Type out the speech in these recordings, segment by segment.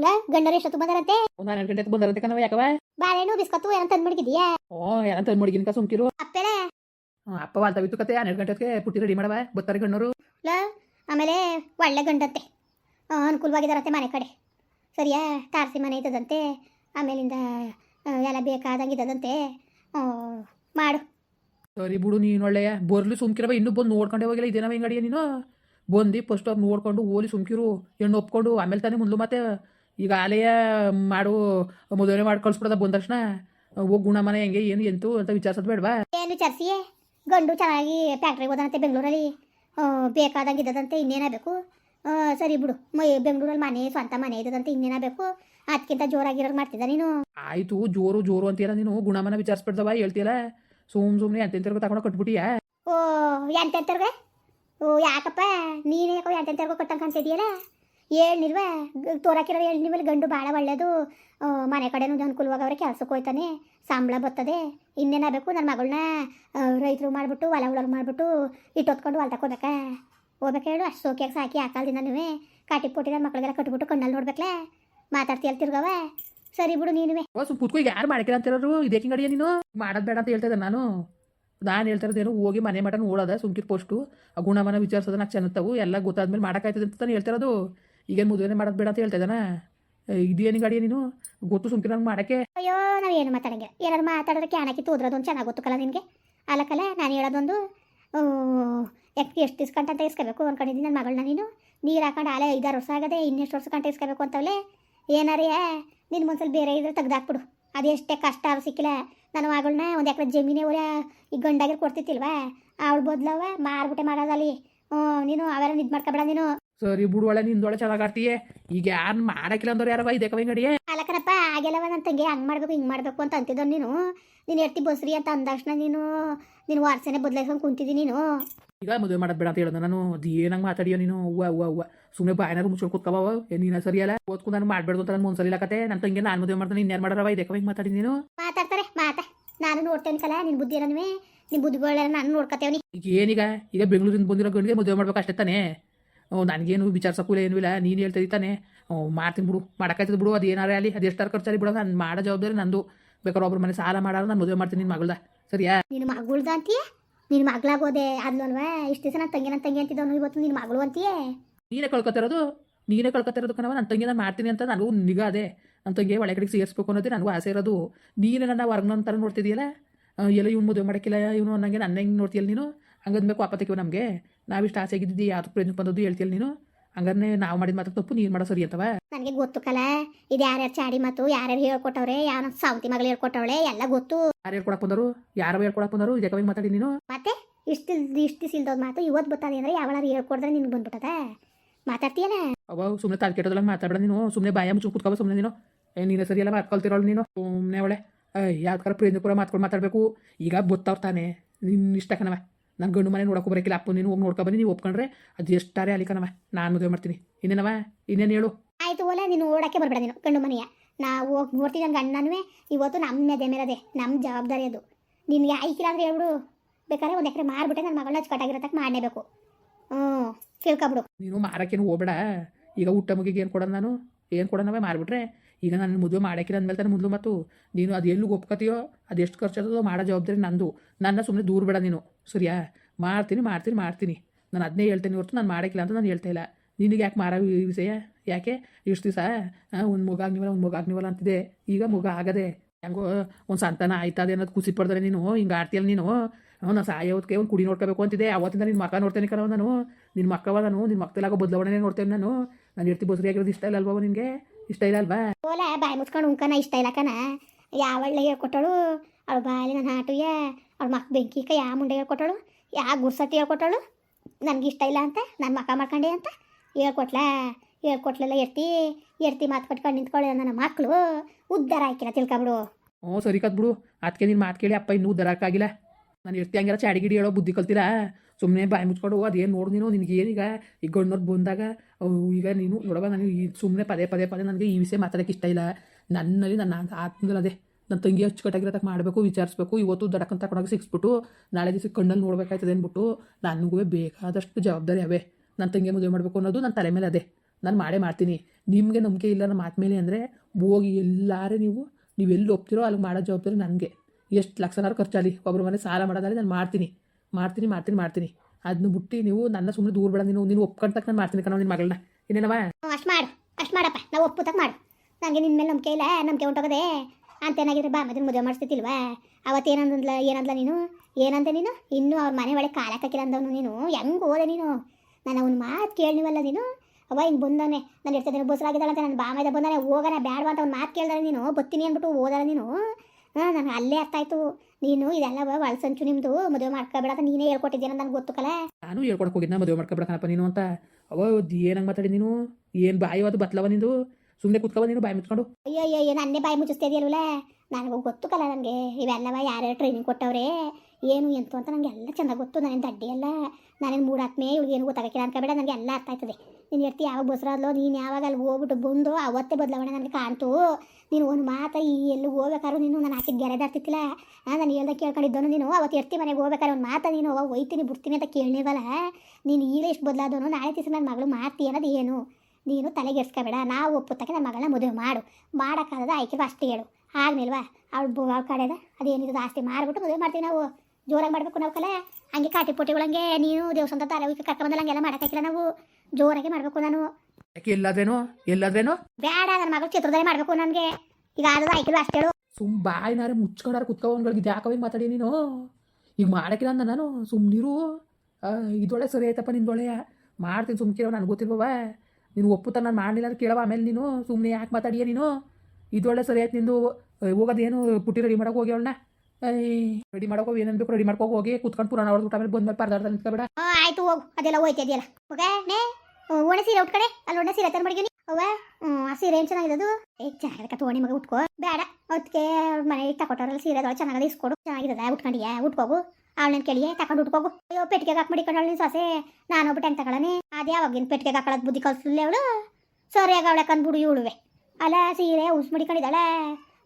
ಇಲ್ಲ ಗಂಡರು ಎಷ್ಟೊತ್ತು ಬಂದಾರಂತೆ? ಒಂದ್ ಹನ್ನೆರಡು ಗಂಟೆ ಬಂದರಂತೆ ಕಣವ ಯಾಕವ ಬಾಳೆಹಣ್ಣು ಬಿಸ್ಕತ್ತು ಏನ ತಂದು ಮಡಗಿದ್ಯಾ? ಓ ಏನಂತ ಮಡಗಿನ್ಕ ಸುಮ್ಕಿರು. ಅಪ್ಪೆಲೆ? ಅಪ್ಪ ವಾಲ್ತಾವಿತ್ತು ಕತೆ ಹನ್ನೆರಡು ಗಂಟೆಗೆ ಪುಟ್ಟಿ ರೆಡಿ ಮಾಡವ ಬತ್ತಾರೆ ಗಣ್ಣರು ಇಲ್ಲ ಆಮೇಲೆ ಒಳ್ಳೆ ಗಂಡಂತೆ. ಅನುಕೂಲವಾಗಿದಾರಂತೆ ಮನೆ ಕಡೆ. ಸರಿಯಾ ತಾರಸಿ ಮನೆ ಇದ್ದದಂತೆ ಆಮೇಲಿಂದ ಎಲ್ಲ ಬೇಕಾದಂಗೆ ಇದ್ದದಂತೆ. ಮಾಡು. ಸರಿ ಬಿಡು ನೀನು ಒಳ್ಳೆಯ. ಬರ್ಲಿ ಸುಮ್ಕಿರವ ಇನ್ನೂ ಬಂದು ನೋಡ್ಕೊಂಡೆ ಹೋಗಿಲ್ಲ ಇದೇನವ ಹಿಂಗಡಿಯ ನೀನು? ಬಂದು ಫಸ್ಟ್ ಅವ್ರು ನೋಡ್ಕೊಂಡು ಓಲಿ ಸುಮ್ಕಿರು ಹೆಣ್ಣು ಒಪ್ಕೊಂಡು ಆಮೇಲೆ ತಾನೇ ಮುಂದೆ ಮತ್ತೆ. ಈಗ ಆಲಯ ಮಾಡು ಮದುವೆ ಮಾಡಿ ಕಳ್ಸ್ಬಿಡೋದ ಬಂದ ತಕ್ಷಣ ಹೋಗಿ ಗುಣ ಮನೆ ಹೆಂಗೆ ಏನು ಎಂತು ಅಂತ ವಿಚಾರಿಸೋದು ಬೇಡವಾ? ಏನು ವಿಚಾರಿಸಿಯೇ? ಗಂಡು ಚೆನ್ನಾಗಿ ಫ್ಯಾಕ್ಟ್ರಿಗೆ ಹೋದಂತೆ ಬೆಂಗಳೂರಲ್ಲಿ. ಬೇಕಾದಂಗೆ ಇದ್ದದಂತೆ ಇನ್ನೇನಾಗಬೇಕು ಸರಿ ಬಿಡು ಮೈ ಬೆಂಗಳೂರಲ್ಲಿ ಮನೆ ಸ್ವಂತ ಮನೆ ಇದ್ದದಂತೆ ಇನ್ನೇನಾಗಬೇಕು ಅದಕ್ಕಿಂತ ಜೋರಾಗಿರೋದು ಮಾಡ್ತಿದ್ದ ನೀನು? ಆಯಿತು ಜೋರು ಜೋರು ಅಂತೀರ ನೀನು ಗುಣಮನ ವಿಚಾರಿಸ್ಬಿಡ್ದವ ಹೇಳ್ತೀರ ಸುಮ್ ಸುಮ್ಮನೆ ಎಂತೆಂತರ್ಗು ತಗೊಂಡು ಕಟ್ಬಿಟ್ಟಿಯಾ? ಓ ಎಂತೆಂತರ್ಗೆ? ಓ ಯಾಕಪ್ಪ? ನೀನೇ ಯಾಕೋ ಎಂತೆಂತರ್ಗೋ ಕೊಟ್ಟಂಗೆ ಕಾಣಿಸಿದ್ಯಲ್ಲ ಹೇಳ್ನಿಲ್ವ ತೋರಾಕಿರೋ ಹೇಳ್ನಿವಲ್ಲಿ ಗಂಡು ಭಾಳ ಒಳ್ಳೇದು ಆ, ಮನೆ ಕಡೆನೂ ಅನುಕೂಲವಾಗಿ ಅವ್ರ ಕೆಲ್ಸಕ್ಕೆ ಹೋಯ್ತಾನೆ ಸಂಬಳ ಬರ್ತದೆ ಇನ್ನೇನಾಗಬೇಕು ನನ್ನ ಮಗಳನ್ನ ರೈತರು ಮಾಡಿಬಿಟ್ಟು ಹೊಲ ಹುಳರು ಮಾಡಿಬಿಟ್ಟು ಇಟ್ಟೊತ್ಕೊಂಡು ಹೊಲ ತಗೋಬೇಕಾ ಹೋಗ್ಬೇಕು ಹೇಳು ಅಷ್ಟು ಸೋಕಿಯಾಗಿ ಸಾಕಿ ದಿನ ನೀವೇ ಕಾಟಿ ಪೋಟಿ ನನ್ನ ಮಕ್ಳಿಗೆಲ್ಲ ಕಟ್ಬಿಟ್ಟು ಕಣ್ಣಲ್ಲಿ ನೋಡ್ಬೇಕಲ್ಲ ಮಾತಾಡ್ತೀಯಲ್ಲ ತಿರ್ಗವ ಸರಿ ಬಿಡು ನೀನುವೆ. ಓ ಸುಮ್ ಕೂತ್ಕೊ ಯಾರು ಮಾಡ್ಕಿರ ಅಂತಿರೋರು? ಇದೇ ಹಿಂಗಡಿಯ ನೀನು? ಮಾಡೋದು ಬೇಡ ಅಂತ ಹೇಳ್ತಾ ಇದ್ದೆ ನಾನು. ನಾನು ಹೇಳ್ತಾ ಇರೋದೇನು ಹೋಗಿ ಮನೆ ಮಟನ್ ನೋಡೋದ ಸುಮ್ಕಿರ್ ಪೋಸ್ಟು ಆ ಗುಣಮನ ವಿಚಾರಿಸೋದು ನಾಲ್ಕು ಚೆನ್ನತ್ತವು ಎಲ್ಲ ಗೊತ್ತಾದ್ಮೇಲೆ ಮಾಡೋಕ್ಕಾಯ್ತದೆ ಅಂತ ಹೇಳ್ತಿರೋದು. ಈಗೇನು ಮದುವೆನೇ ಮಾಡೋದು ಬೇಡ ಅಂತ ಹೇಳ್ತಾ ಇದೇನು ಗಾಡಿ ನೀನು? ಗೊತ್ತು ಸುಮ್ಕಿರ ನಂಗೆ ಮಾಡೋಕ್ಕೆ. ಅಯ್ಯೋ ನಾವು ಏನು ಮಾತಾಡಂಗೆ? ಏನಾದ್ರು ಮಾತಾಡಿದ್ರೆ ಕ್ಯಾಣಕಿ ತೋದ್ರದೊಂದು ಚೆನ್ನಾಗಿ ಗೊತ್ತುಕಲ್ಲ ನಿನಗೆ ಅಲ್ಲಕ್ಕಲ್ಲ ನಾನು ಹೇಳೋದೊಂದು ಯಾಕೆ ಎಷ್ಟು ದಿವ್ಸ ಗಂಟೆ ಅಂತ ಇಸ್ಕೋಬೇಕು? ಅನ್ಕೊಂಡಿದ್ದೀನಿ ನನ್ನ ಮಗಳನ್ನ ನೀನು? ನೀರು ಹಾಕೊಂಡು ಆಲೆ ಐದಾರು ವರ್ಷ ಆಗದೆ ಇನ್ನೆಷ್ಟು ವರ್ಷ ಗಂಟೆ ಇಸ್ಕೋಬೇಕು ಅಂತವಳೆ? ಏನಾರೇ ನಿನ್ನ ಮನ್ಸಲ್ಲಿ ಬೇರೆ ಇದ್ರೆ ತೆಗ್ದಾಕ್ಬಿಡು. ಅದೆಷ್ಟೇ ಕಷ್ಟ ಅವ್ರು ಸಿಕ್ಕಿಲ್ಲ. ನನ್ನ ಮಗಳನ್ನ ಒಂದು ಎಕರೆ ಜಮೀನೇ ಊರ ಈ ಗಂಡಾಗಿರ್ ಕೊಡ್ತಿತ್ತಿಲ್ವಾ? ಅವಳು ಬದ್ಲವ ಮಾರ್ಬಿಟ್ಟೆ ಮಾಡೋದಲ್ಲಿ ಹ್ಞೂ ನೀನು ಅವೆಲ್ಲ ಇದು ಮಾಡ್ಕೊಬೇಡ ನೀನು. ಸರಿ ಬಿಡುವಳೆ ನಿಂದೊಳೆ ಚೆನ್ನಾಗಿ ಆಡ್ತೀಯೇ? ಈಗ ಯಾರು ಮಾಡಕ್ಕಿಲ್ಲ ಅಂದ್ರೆ ಯಾರವ ಇದೆ ಕವಿಂಗಡಿಯೇ ಅಲಕರಪ್ಪ ಆಗೆಲ್ಲ ನನ್ನ ತಂಗಿ ಹಂಗೆ ಮಾಡಬೇಕು ಹಿಂಗೆ ಮಾಡಬೇಕು ಅಂತ ಅಂತಿದ್ದೋ ನೀನು? ನೀನು ಎತ್ತಿ ಬಸ್ರಿ ಅಂತ ಅಂದಾಕ್ಷಣ ನೀನು ನೀನು ವಾರ್ಸನೆ ಬದಲಾಯಿಸ್ಕೊಂಡು ಕುಂತಿದ್ದಿ ನೀನು? ಈಗ ಮದುವೆ ಮಾಡೋದು ಬೇಡ ಅಂತ ಹೇಳೋದು ನಾನು. ಅದು ಏನಂಗೆ ಮಾತಾಡಿಯೋ ನೀನು? ಅವ್ವ ಅವ್ವ ಸುಮ್ನೆ ಸುಮ್ಮನೆ ಬಾಯನಾರು ಮುಚ್ಕೊಂಡು ಕೂತ್ಕೋವ ನೀನು ಸರಿಯಲ್ಲ? ಓದ್ಕೊಂಡು ನಾನು ಮಾಡಬೇಡ್ದು ಅಂತ ನನ್ನ ಮುನ್ಸಲಿಲ್ಲ ಕತೆ ನನ್ನ ತಂಗಿ ನಾನು ಮದುವೆ ಮಾಡ್ತಾನೆ ಇನ್ಯಾರು ಮಾಡಾರವ ಇದೆ ಕವಿ ಮಾತಾಡಿ ನೀನು? ಮಾತಾಡ್ತಾರೆ ಮಾತಾ. ನಾನು ನೋಡ್ತೇನೆ ಕಲ ನಿನ್ನ ಬುದ್ಧಿ ಏನನ್ನುವೆ ನಿನ್ನ ಬುದ್ಧಿಗಳೆಲ್ಲ ನಾನು ನೋಡ್ಕೊತೇವನಿ ಈಗ ಏನೀಗ ಈಗ ಬೆಂಗಳೂರಿಂದ ಬಂದಿರೋ ಗಂಡಿಗೆ ಮದುವೆ ಮಾಡ್ಬೇಕು ಅಷ್ಟೇ ತಾನೇ? ನನಗೇನು ವಿಚಾರಿಸೋಕ್ಕೂ ಏನೂ ಇಲ್ಲ. ನೀನು ಹೇಳ್ತಾ ಇದ್ದಾನೆ ಹ್ಞೂ ಮಾಡ್ತೀನಿ ಬಿಡು. ಮಾಡೋಕ್ಕಾಯ್ತದೆ ಬಿಡು. ಅದು ಏನಾರೇ ಅಲ್ಲಿ ಅದು ಎಷ್ಟಾರು ಖರ್ಚಾರಿ ಬಿಡೋ. ನಾನು ಮಾಡೋ ಜವಾಬ್ದಾರಿ ನಂದು. ಬೇಕಾದ್ರೆ ಒಬ್ರು ಮನೆ ಸಾಲ ಮಾಡಾರ ನಾನು ಮದುವೆ ಮಾಡ್ತೀನಿ ನಿನ್ನ ಮಗಳ್ದ. ಸರಿಯಾ? ನಿನ್ನ ಮಗಳ್ದ ಅಂತೀಯ? ನಿನ್ನ ಮಗಳಾಗೋದೆ ಅಲ್ವಲ್ವಾ ಇಷ್ಟು ದಿವಸ ನನ್ನ ತಂಗಿ ನನ್ನ ತಂಗಿ ಅಂತಿದ್ದವನು ಇವತ್ತು ನಿನ್ನ ಮಗಳು ಅಂತೀಯೇ? ನೀನೇ ಕಳ್ಕೊತಿರೋದು ನೀನೇ ಕಳ್ಕೊತಿರೋದು ಕಣವ ನನ್ನ ತಂಗಿನ ಮಾಡ್ತೀನಿ ಅಂತ ನನಗೂ ನಿಗಾ ಅದೇ. ನನ್ನ ತಂಗಿ ಒಳ ಕಡೆಗೆ ಸೇರಿಸ್ಬೇಕು ಅನ್ನೋದೇ ನನಗೂ ಆಸೆ ಇರೋದು. ನೀನೇ ನನ್ನ ವರ್ಗನ ಥರ ನೋಡ್ತಿದ್ದೀಯಲ್ಲ ಆ, ಎಲ್ಲ ಇವ್ನು ಮದುವೆ ಮಾಡೋಕ್ಕಿಲ್ಲ ಇವನು ಅನ್ನಂಗೆ ನನ್ನ ಹೆಂಗೆ ನೋಡ್ತೀಯಲ್ಲ ನೀನು? ಹಂಗಂದ್ಬೇಕು ತೆಗಿವ ನಮಗೆ. ನಾವಿಷ್ಟು ಆಸೆ ಆಗಿದ್ದಿದ್ದು ಯಾರು ಬಂದದ್ದು ಹೇಳ್ತೀಯಲ್ಲ ನೀನು? ಹಂಗನ್ನೇ ನಾವು ಮಾಡಿದ ಮಾತ್ರ ತಪ್ಪು ನೀನು ಮಾಡೋ ಸರಿ ಅಂತವ. ನನಗೆ ಗೊತ್ತು ಕಲ ಇದು ಯಾರ್ಯಾರು ಚಾಡಿ ಮತ್ತು ಯಾರ್ಯಾರು ಹೇಳ್ಕೊಟ್ಟವ್ರೆ ಯಾರ ಸಾವಂತಿ ಮಗಳು ಹೇಳ್ಕೊಟ್ಟವಳೆ ಎಲ್ಲ ಗೊತ್ತು. ಯಾರು ಹೇಳ್ಕೊಡಕ್ ಬಂದರು? ಯಾರು ಹೇಳ್ಕೊಡಕ್ ಬಂದರು? ಇದಕ್ಕೆ ಕವಿ ಮಾತಾಡಿ ನೀನು. ಮತ್ತೆ ಇಷ್ಟು ಇಷ್ಟು ಸಿಲ್ದೋದ್ ಮಾತು ಇವತ್ತು ಬರ್ತದೆ ಅಂದ್ರೆ ಯಾವಳಾರು ಹೇಳ್ಕೊಡ್ದ್ರೆ ನಿನ್ಗೆ ಬಂದ್ಬಿಟ್ಟದ. ಮಾತಾಡ್ತೀಯಲ್ಲ? ಅವ ಸುಮ್ಮನೆ ತಾಲ್ ಕೆಟ್ಟದಲ್ಲ ಮಾತಾಡಬೇಡ ನೀನು. ಸುಮ್ಮನೆ ಬಾಯ ಮುಚ್ಚು ಕೂತ್ಕೋ ಸುಮ್ಮನೆ ನೀನು. ಏ ನೀನು ಸರಿಯಲ್ಲ ಮಾತ್ಕೊಳ್ತಿರೋಳು ನೀನು. ಸುಮ್ಮನೆ ಅವಳೆ. ಯಾವ್ದಾರ ಪ್ರೇಂದ್ರ ಕೂಡ ಮಾತ್ಕೊಂಡು ಮಾತಾಡಬೇಕು. ಈಗ ಗೊತ್ತವ್ರು ತಾನೆ. ನಿನ್ನ ಇಷ್ಟ ಕಣವ ನಾನು ಗಂಡು ಮನೆ ನೋಡಕ್ಕೆ ಬರೋಕ್ಕಿಲ್ಲ ಅಪ್ಪ ನೀನು ಹೋಗಿ ನೋಡ್ಕೊ ಬನ್ನಿ ನೀವು ಒಪ್ಕೊಂಡ್ರೆ ಅದು ಎಷ್ಟಾರೆ ಅಲ್ಲಿ ಕಣವ ನಾನು ಮದುವೆ ಮಾಡ್ತೀನಿ. ಇನ್ನೇನವ? ಇನ್ನೇನು ಹೇಳು? ಆಯ್ತು ಓಲೆ ನೀನು ಓಡಕ್ಕೆ ಬರಬೇಡ ನೀನು ಗಂಡು ಮನೆಯ. ನಾವು ಹೋಗಿ ನೋಡ್ತೀನಿ ನನ್ನ ಗಂಡನೂ ಇವತ್ತು ನಮ್ಮ ಮೆದೆ ಮೇಲದೆ ನಮ್ಮ ಜವಾಬ್ದಾರಿ ಅದು. ನಿನಗೆ ಆಯ್ಕಿಲ್ಲ ಅಂದ್ರೆ ಹೇಳ್ಬಿಡು. ಬೇಕಾದ್ರೆ ಒಂದು ಎಕರೆ ಮಾರ್ಬಿಟ್ಟೆ ನನ್ನ ಮಗಳನ್ನ ಅಚ್ಚುಕಟ್ಟಾಗಿರತಕ್ಕ ಮಾಡಲೇಬೇಕು. ಹ್ಞೂ ಕೇಳ್ಕೊಬಿಡು ನೀನು ಮಾರಕ್ಕೇನು ಹೋಗ್ಬೇಡ. ಈಗ ಊಟ ಮುಗಿಗೆ ಏನು ಕೊಡೋಣ ನಾನು? ಏನು ಕೊಡೋಣವೇ ಮಾರ್ಬಿಟ್ರೆ? ಈಗ ನಾನು ಮದುವೆ ಮಾಡಾಕಿರ ಅಂದಮೇಲೆ ತಾನೆ ಮೊದಲು ಮತ್ತು ನೀನು ಅದು ಎಲ್ಲಿ ಒಪ್ಕೋತೀಯೋ, ಅದು ಎಷ್ಟು ಅದೋ ಮಾಡೋ ಜವಾಬ್ದಾರಿ ನಂದು. ನನ್ನ ಸುಮ್ಮನೆ ದೂರ ಬೇಡ ನೀನು. ಸರಿಯಾ? ಮಾಡ್ತೀನಿ ಮಾಡ್ತೀನಿ ಮಾಡ್ತೀನಿ. ನಾನು ಅದನ್ನೇ ಹೇಳ್ತೇನೆ ಹೊರತು ನಾನು ಮಾಡೋಕ್ಕಿಲ್ಲ ಅಂತ ನಾನು ಹೇಳ್ತಾ ಇಲ್ಲ. ನಿನಗೆ ಯಾಕೆ ಮಾರೋ ವಿಷಯ? ಯಾಕೆ? ಇಷ್ಟು ದಿವಸ ಒಂದು ಮಗ ಆಗ್ನಿವಲ್ಲ, ಒಂದು ಮಗ ಆಗ್ನಿವಲ್ಲ ಅಂತಿದೆ. ಈಗ ಮಗ ಆಗದೆ. ಹೆಂಗೋ ಒಂದು ಸಂತಾನ ಆಯ್ತದೆ ಅನ್ನೋದು ಖುಷಿ ಪಡ್ದ್ರೆ ನೀನು. ಹಿಂಗೆ ಆಡ್ತೀಯಲ್ಲ ನೀನು. ನಾನು ಸಾಯೋದಕ್ಕೆ ಒಂದು ಕುಡಿ ನೋಡ್ಕೋಬೇಕು ಅಂತಿದೆ. ಅವತ್ತಿಂದ ನಿನ್ನ ಮಕ್ಕ ನೋಡ್ತೇನೆ ಕಣವ ನಾನು. ನಿನ್ನ ಮಕ್ಕವ ನಾನು. ನಿನ್ನ ಮಕ್ಕಳಾಗೋ ಬದಲಾವಣೆ ನೋಡ್ತೇನೆ ನಾನು. ನಾನು ಇರ್ತಿ ಬಸರಿ ಆಗಿರೋದು ಇಷ್ಟ ಇಲ್ಲ ಅಲ್ವಾ ನಿನಗೆ? ಇಷ್ಟ ಇಲ್ಲ ಅಲ್ವಾ? ಓಲೆ ಬಾಯಿ ಮುಚ್ಕೊಂಡು ಉಂಕನ ಇಷ್ಟ ಇಲ್ಲ ಕಣ. ಯಾವಳ್ಳೆ ಹೇಳ್ಕೊಟ್ಟಳು? ಅವಳು ಬಾಯಲ್ಲಿ ನನ್ನ ಹಾಟುಯ್ಯ ಅವ್ಳ ಮಕ್ಕ ಬೆಂಕಿಕ ಯಾವ ಮುಂಡೆ ಹೇಳ್ಕೊಟ್ಟಳು. ಯಾವ ಗುರ್ಸಟ್ಟಿ ಹೇಳ್ಕೊಟ್ಟಳು? ನನಗೆ ಇಷ್ಟ ಇಲ್ಲ ಅಂತ ನನ್ನ ಮಕ್ಕ ಮಾಡ್ಕೊಂಡೆ ಅಂತ ಹೇಳ್ಕೊಟ್ಲ? ಹೇಳ್ಕೊಟ್ಲೆಲ್ಲ ಎರ್ತಿ ಎರ್ತಿ ಮಾತು ಕಟ್ಕೊಂಡು ನಿಂತ್ಕೊಳ್ಳಿ ನನ್ನ ಮಕ್ಕಳು ಉದ್ಧಾರ ಆಯ್ಕಿಲ್ಲ ತಿಳ್ಕೊಬಿಡು. ಹ್ಞೂ ಸರಿ ಕತ್ ಬಿಡು ಅದಕ್ಕೆ ನೀನು ಮಾತು ಕೇಳಿ ಅಪ್ಪ ಇನ್ನೂ ದರಕ್ಕಾಗಿಲ್ಲ ನಾನು ಎರ್ತಿ ಹಂಗೆಲ್ಲ ಚಾಡಿಗಿಡಿ ಹೇಳೋ ಬುದ್ಧಿ ಕಲ್ತಿಲ್ಲ. ಸುಮ್ಮನೆ ಬಾಯಿ ಮುಚ್ಕೊಂಡು ಅದೇನು ನೋಡು ನೀನು, ನಿನಗೆ ಏನೀಗ? ಈಗ ಗಣ್ಣೋರು ಬಂದಾಗ ಈಗ ನೀನು ನೋಡಬ ನನಗೆ ಈ ಸುಮ್ಮನೆ ಪದೇ ಪದೇ ಪದೇ ನನಗೆ ಈ ವಿಷಯ ಮಾತಾಡೋಕೆ ಇಷ್ಟ ಇಲ್ಲ. ನನ್ನಲ್ಲಿ ನನ್ನ ಆತ್ಮದಲ್ಲಿ ಅದೇ. ನನ್ನ ತಂಗಿ ಅಚ್ಚುಕಟ್ಟಾಗಿರೋದಕ್ಕೆ ಮಾಡಬೇಕು, ವಿಚಾರಿಸ್ಬೇಕು, ಇವತ್ತು ದಡಕ್ಕಂತ ಕೊಡೋಕೆ ಸಿಕ್ಸ್ಬಿಟ್ಟು, ನಾಳೆ ದಿವಸ ಕಣ್ಣಲ್ಲಿ ನೋಡ್ಬೇಕಾಯ್ತದೆ ಅಂದ್ಬಿಟ್ಟು, ನನಗೂ ಬೇಕಾದಷ್ಟು ಜವಾಬ್ದಾರಿ ಅವೇ. ನನ್ನ ತಂಗಿ ಮದುವೆ ಮಾಡಬೇಕು ಅನ್ನೋದು ನನ್ನ ತಲೆ ಮೇಲೆ ಅದೇ. ನಾನು ಮಾಡೇ ಮಾಡ್ತೀನಿ. ನಿಮಗೆ ನಂಬಿಕೆ ಇಲ್ಲ ನಮ್ಮ ಮಾತು ಮೇಲೆ ಅಂದರೆ, ಹೋಗಿ ಎಲ್ಲಾರೇ ನೀವು ನೀವು ಎಲ್ಲಿ ಒಪ್ತಿರೋ ಅಲ್ಲಿಗೆ ಮಾಡೋ ಜವಾಬ್ದಾರಿ ನನಗೆ. ಎಷ್ಟು ಲಕ್ಷನಾರು ಖರ್ಚಾಗಲಿ ಒಬ್ಬರ ಮನೆ ಸಾಲ ಮಾಡೋದಾದ್ರೆ ನಾನು ಮಾಡ್ತೀನಿ. ಮಾಡ್ತೀನಿ ಮಾಡ್ತೀನಿ ಮಾಡ್ತೀನಿ. ಅದನ್ನ ಬಿಟ್ಟು ನೀವು ನನ್ನ ಸುಮ್ಮನೆ ದೂರ ಬೇಡ, ನೀನು ನೀನು ಒಪ್ಕೊಂಡ್ ನಾನು ಮಾಡ್ತೀನಿ ಕಣೋ ನಿನ್ನ ಮಗಳನ್ನ ಇನ್ನೇನವ? ಅಷ್ಟು ಮಾಡು, ಅಷ್ಟು ಮಾಡಪ್ಪ. ನಾವು ಒಪ್ಪುತ್ತಕ್ಕೆ ಮಾಡು. ನನಗೆ ನಿನ್ನ ಮೇಲೆ ನಂಬಿಕೆ ಇಲ್ಲ, ನಂಬಿಕೆ ಹೊಂಟೋಗದೆ ಅಂತೇನಾಗಿದ್ರೆ ಬಾ ಮದುವೆ ಮದುವೆ ಮಾಡಿಸ್ತಿಲ್ವಾ ಅವತ್ತೇನಂದ್ಲ ಏನಂದ್ಲ ನೀನು? ಏನಂದೆ ನೀನು? ಇನ್ನೂ ಅವ್ರ ಮನೆ ಒಳಗೆ ಕಾಲ ಹಾಕಿಲ್ಲ ಅಂದವನು ನೀನು? ಹೆಂಗೆ ಹೋದೆ ನೀನು? ನಾನು ಅವನ ಮಾತು ಕೇಳಿವಲ್ಲ ನೀನು? ಅವ ಹಿಂಗೆ ಬಂದಾನೆ. ನಾನು ಇರ್ತದೆ ಬಸ್ರಾಗಿದ್ದಾಳೆ ಅಂತ ನನ್ನ ಬಾಮೈದ ಬಂದಾನೆ. ಹೋಗೋಣ, ಬ್ಯಾಡ್ವಾ ಅಂತ ಅವ್ನು ಮಾತು ಕೇಳ್ದಾರೆ ನೀನು. ಬತ್ತೀನಿ ಅಂದ್ಬಿಟ್ಟು ಹೋದಾಳೆ ನೀನು. ಹಾಂ ನನಗೆ ಅಲ್ಲೇ ಅರ್ಥ ಆಯ್ತು. ನೀನು ಇದೆಲ್ಲ ಒಳಸಂಚು ನಿಮ್ಮದು ಮದುವೆ ಮಾಡ್ಕೊಬೇಡ ನೀನೇ ಹೇಳ್ಕೊಟ್ಟಿದ್ದೀನ ನನಗೆ ಗೊತ್ತು ಕಲ. ನಾನು ಹೇಳ್ಕೊಡಕ್ಕೆ ಹೋಗಿದ್ನ ಮದುವೆ ಮಾಡ್ಕೊಬಿಡಕನಪ್ಪ ನೀನು ಅಂತ. ಅವ ಏನಂಗೆ ಮಾತಾಡಿ ನೀನು? ಏನು ಬಾಯಿ ಅದು ಬತ್ಲವ ನಿಂದು? ಸುಮ್ಮನೆ ಕುತ್ಕವ ನೀನು ಬಾಯಿ ಮುಚ್ಕೊಂಡು. ಅಯ್ಯೋ ಅಯ್ಯೋ ಅಯ್ಯೋ ನನ್ನೇ ಬಾಯಿ ಮುಚ್ಚಿಸ್ತಾ ಇದೆಯಲ್ವಲ್ಲ ನನಗೂ ಗೊತ್ತು ಕಲ ನನಗೆ. ಇವೆಲ್ಲವ ಯಾರ್ಯಾರು ಟ್ರೈನಿಂಗ್ ಕೊಟ್ಟವ್ರೆ? ಏನು, ಎಂತು ಅಂತ ನನಗೆ ಎಲ್ಲ ಚೆನ್ನಾಗಿ ಗೊತ್ತು. ನಾನೇನು ದಡ್ಡಿ ಎಲ್ಲ ನಾನೇನು ಮೂಡಾತ್ಮೆ ಇವ್ಳಿಗೆ ಏನು ಗೊತ್ತಾಗಕ್ಕಿಲ್ಲ ಅನ್ಕೋಬೇಡ ನನಗೆ ಎಲ್ಲ ಅರ್ಥ ಆಯ್ತದೆ. ನೀನು ಎರ್ತಿ ಯಾವಾಗ ಬಸ್ರಾದ್ಲೋ, ನೀನು ಯಾವಾಗ ಅಲ್ಲಿ ಹೋಗ್ಬಿಟ್ಟು ಬಂದು, ಅವತ್ತೇ ಬದಲಾವಣೆ ನನಗೆ ಕಾಣ್ತು. ನೀನು ಒಂದು ಮಾತ ಈ ಎಲ್ಲಿ ಹೋಗ್ಬೇಕಾದ್ರು ನೀನು ನಾನು ಹಾಕಿದ ಗೆರೆ ದಾರ್ತಿತ್ತಿಲ್ಲ ನಾನು ಹೇಳ್ದೆ ಕೇಳ್ಕೊಂಡಿದ್ದನು ನೀನು. ಅವತ್ತು ಎರ್ತಿ ಮನೆಗೆ ಹೋಗ್ಬೇಕಾದ್ರೆ ಒಂದು ಮಾತ ನೀನು ಒಯ್ತೀನಿ ಬಿಡ್ತೀನಿ ಅಂತ ಕೇಳಿವಲ್ಲ ನೀನು ಈಗ ಎಷ್ಟು ಬದಲಾದನು, ನಾಳೆ ದಿವಸ ನನ್ನ ಮಗಳು ಮಾಡ್ತಿ ಅನ್ನೋದು ಏನು? ನೀನು ತಲೆಗೆಡ್ಸ್ಕೋಬೇಡ ನಾವು ಒಪ್ಪುತ್ತಕ್ಕೆ ನನ್ನ ಮಗಳನ್ನ ಮದುವೆ ಮಾಡು. ಮಾಡೋಕ್ಕಾಗದ ಆಯ್ಕೆ ಅಷ್ಟೇ ಹೇಳು. ಆಗ್ಮೇಲ್ವಾ ಅವಳು ಅವ್ಳ ಕಡೆದ ಅದೇನಿದೆ ಆಸ್ತಿ ಮಾರ್ಬಿಟ್ಟು ಮದುವೆ ಮಾಡ್ತೀವಿ ನಾವು. ಜೋರಾಗಿ ಮಾಡಬೇಕು ನಾವು ಕಲೆ. ಹಂಗೆ ಕಾಟಿ ಪುಟಿಗಳಂಗೆ ನೀನು ದೇವಸ್ಥಾನ ತಲೆ ಹೋಗಿ ಕರ್ಕೊಂಬಂದಲ್ಲ ಹಂಗೆಲ್ಲ ಮಾಡೋಕ್ಕಾಗಿಲ್ಲ ನಾವು. ಜೋರಾಗಿ ಮಾಡಬೇಕು ನಾನು. ಯಾಕೆ ಇಲ್ಲದೇನೋ ಎಲ್ಲಾದ್ರೇನೋ ಬೇಡ ನನ್ನ ಮಗಳು ಚಿತ್ರದಲ್ಲಿ ಮಾಡಬೇಕು ನನಗೆ. ಈಗ ಆದದ ಆಯ್ತು ಅಷ್ಟೇ ಹೇಳು. ಸುಮ್ ಬಾಯಿನಾರೆ ಮುಚ್ಕೊಂಡಾರ ಕುತ್ಕೊಂಡ್ಗಳಿಗೆ ಯಾಕವಾಗಿ ಮಾತಾಡಿ ನೀನು? ಈಗ ಮಾಡಕ್ಕಿಲ್ಲ ಅಂದ ನಾನು ಸುಮ್ಮನಿರು ಇದೊಳೆ ಸರಿ ಆಯ್ತಪ್ಪ ನಿಂದೊಳೆ ಮಾಡ್ತೀನಿ ಸುಮ್ಕಿರೋ ನನಗೆ ಗೊತ್ತಿಲ್ವವ ನೀನು ಒಪ್ಪುತ್ತ ನಾನು ಮಾಡಲಿಲ್ಲ ಅಂತ ಕೇಳವ ಆಮೇಲೆ ನೀನು. ಸುಮ್ಮನೆ ಯಾಕೆ ಮಾತಾಡಿಯ ನೀನು? ಇದೊಳ್ಳೆ ಸರಿ ಆಯ್ತು ನಿಂದು. ಹೋಗೋದೇನು ಪುಟ್ಟಿ ರೆಡಿ ಮಾಡೋಕೆ ಹೋಗಿ ಅವಳನ್ನ ರೆಡಿ ಮಾಡೋಕೆ, ಏನೇನು ಬೇಕು ರೆಡಿ ಮಾಡ್ಕೊ, ಹೋಗಿ ಕುತ್ಕೊಂಡು ಪುರಾಣ ಹೊಡೆದು ಆಮೇಲೆ ಬಂದ್ಮೇಲೆ ಪರದಾಡ್ದ ನಿಂತ್ಕೊಬೇಡ ಆಯ್ತು ಹೋಗು. ಅದೆಲ್ಲ ಹೋಯ್ತಾ ಅದೆಲ್ಲ ಓಕೆ ನೇ ಒಣ ಸೀರೆ ಉಟ್ಕಡೆ. ಅಲ್ಲಿ, ಒಣ ಸೀರೆ ತರ ಮಡಗಿನಿ. ಅವ್ವ ಆ ಸೀರೆ ಏನು ಚೆನ್ನಾಗಿದೆ ಅದು? ಏ, ಚೆನ್ನಾಗಿದೆ ತೋಣಿ ಮಗ ಉಟ್ಕೋ. ಬೇಡ ಅದಕ್ಕೆ ಮನೆಗೆ ತಕೊಟ್ಟಾರಲ್ಲ ಸೀರೆ ಅದೊಳಗೆ ಚೆನ್ನಾಗಿದೆ ಇಸ್ಕೊಡು. ಚೆನ್ನಾಗಿದೆ ಉಟ್ಕೊಂಡಿಯಾ? ಉಟ್ಕೋಗು. ಅವಳನ್ನ ಕೇಳಿ ತಕೊಂಡು ಉಟ್ಕೋಗು. ಅಯ್ಯೋ ಪೆಟ್ಟಿಗೆ ಹಾಕಿ ಮಡಿಕೊಂಡು ನೀನು ಸೊಸೆ. ನಾನೊಬ್ಬ ಟೆಂಟ್ ತಗೊಳ್ಳನೆ ಅದೇ ಅವಾಗಿನ ಪೆಟ್ಟಿಗೆ ಹಾಕೊಳ್ಳೋದು ಬುದ್ಧಿ ಕಲ್ಸಲ್ಲ ಅವಳು? ಸರಿಯಾಗಿ ಅವಳೆ ಕಂದ್ಬಿಡು ಇವಳುವೆ ಅಲ್ಲ, ಸೀರೆ ಉಸ್ ಮಡಿಕೊಂಡಿದ್ದಾಳೆ.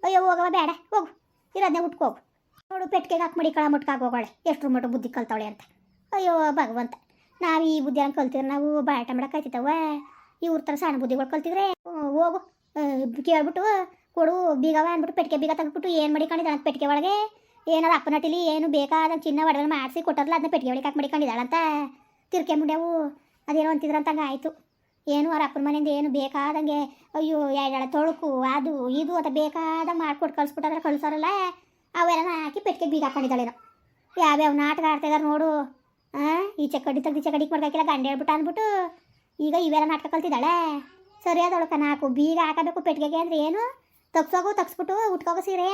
ಅಯ್ಯೋ ಹೋಗವ ಬೇಡ, ಹೋಗು. ಇರೋದನ್ನೇ ಉಟ್ಕೋಗು. ನೋಡು ಪೆಟ್ಟಿಗೆ ಹಾಕಿ ಕಳ ಮುಟ್ಕಾಗಿ ಹೋಗೋಳೆ ಎಷ್ಟು ಮಟ್ಟ ಬುದ್ಧಿ ಕಲ್ತವಳೆ ಅಂತ. ಅಯ್ಯೋ ಭಗವಂತ, ನಾವು ಈ ಬುದ್ಧಿ ಹಂಗೆ ಕಲ್ತಿದ್ರೆ ನಾವು ಬಾಟ ಮಾಡಕ್ಕಾಯ್ತಿತ್ತವ ಇವ್ರ ಥರ ಸಣ್ಣ ಬುದ್ಧಿಗಳು ಕಲ್ತಿದ್ರೆ ಹೋಗು. ಕೇಳ್ಬಿಟ್ಟು ಕೊಡು ಬೀಗವ ಅಂದ್ಬಿಟ್ಟು ಪೆಟ್ಟಿಗೆ ಬೀಗ ತೆಗೆದ್ಬಿಟ್ಟು ಏನು ಮಡಿಕೊಂಡಿದ್ದಾಳೆ ಅಂತ ಪೆಟ್ಟಿಗೆ ಒಳಗೆ? ಏನಾದ್ರು ಅಪ್ಪನಟಿಲಿ ಏನು ಬೇಕಾದಂಗೆ ಚಿನ್ನ ಒಡವೆ ಮಾಡಿಸಿ ಕೊಟ್ಟಾರಲ್ಲ ಅದನ್ನ ಪೆಟ್ಟಿಗೆ ಒಳಗೆ ಹಾಕಿ ಮಡಿಕೊಂಡಿದ್ದಾಳಂತ ತಿರ್ಕೆ ಮುಂಡ್ಯಾವು. ಅದೇನೋ ಅಂತಿದ್ರಂತ ಹಂಗೆ ಆಯಿತು. ಏನು ಅವ್ರ ಅಪ್ಪನ ಮನೆಯಿಂದ ಏನು ಬೇಕಾದಂಗೆ, ಅಯ್ಯೋ ಎಳ್ಳ ತೊಳಕು, ಅದು, ಇದು ಅಂತ ಬೇಕಾದಂಗೆ ಮಾಡ್ಕೊಟ್ಟು ಕಳಿಸ್ಬಿಟ್ಟಾದ್ರೆ ಕಳ್ಸೋರಲ್ಲ. ಅವೆಲ್ಲ ಹಾಕಿ ಪೆಟ್ಟಿಗೆ ಬೀಗ ಹಾಕೊಂಡಿದ್ದಾಳೇನೋ. ಯಾವ್ಯಾವ ನಾಟಕ ಆಡ್ತಾ ಇದಾರೆ ನೋಡು. ಹಾಂ ಈ ಚಕ್ಕಡಿ ತೆಗ್ದು ಈಚೆ ಕಡಿಗೆ ಮಾಡ್ಬೇಕಿಲ್ಲ ಗಂಡ ಹೇಳ್ಬಿಟ್ಟು ಅಂದ್ಬಿಟ್ಟು ಈಗ ಇವೆಲ್ಲ ನಾಟಕ ಕಲ್ತಿದ್ದಾಳೆ. ಸರಿಯಾದೊಳಕ ನಾಲ್ಕು ಬೀಗ ಹಾಕಬೇಕು ಪೆಟ್ಟಿಗೆಗೆ ಅಂದ್ರೆ ಏನು? ತಗ್ಸೋಗು, ತಗ್ಸ್ಬಿಟ್ಟು ಉಟ್ಕೋಗ ಸೀರೆ.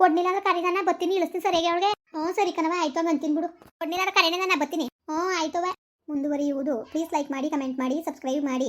ಕೊಡ್ನಿಲ್ಲ ಅಂದ್ರೆ ಕರೀನ ಬತ್ತೀನಿ ಇಳಿಸ್ತೀನಿ ಸರಿಯಾಗಿ ಅವಳಿಗೆ. ಹ್ಞೂ, ಸರಿ ಕಣವ ಆಯ್ತು ಅಂತೀನಿ ಬಿಡು. ಕೊಡ್ನಿಲ್ಲ ಅಂದ್ರೆ ಕರೀನ ನಾನು ಬತ್ತೀನಿ ಹ್ಞೂ ಆಯ್ತವ ಮುಂದುವರಿಯುವುದು. ಪ್ಲೀಸ್ ಲೈಕ್ ಮಾಡಿ ಕಮೆಂಟ್ ಮಾಡಿ ಸಬ್ಸ್ಕ್ರೈಬ್ ಮಾಡಿ.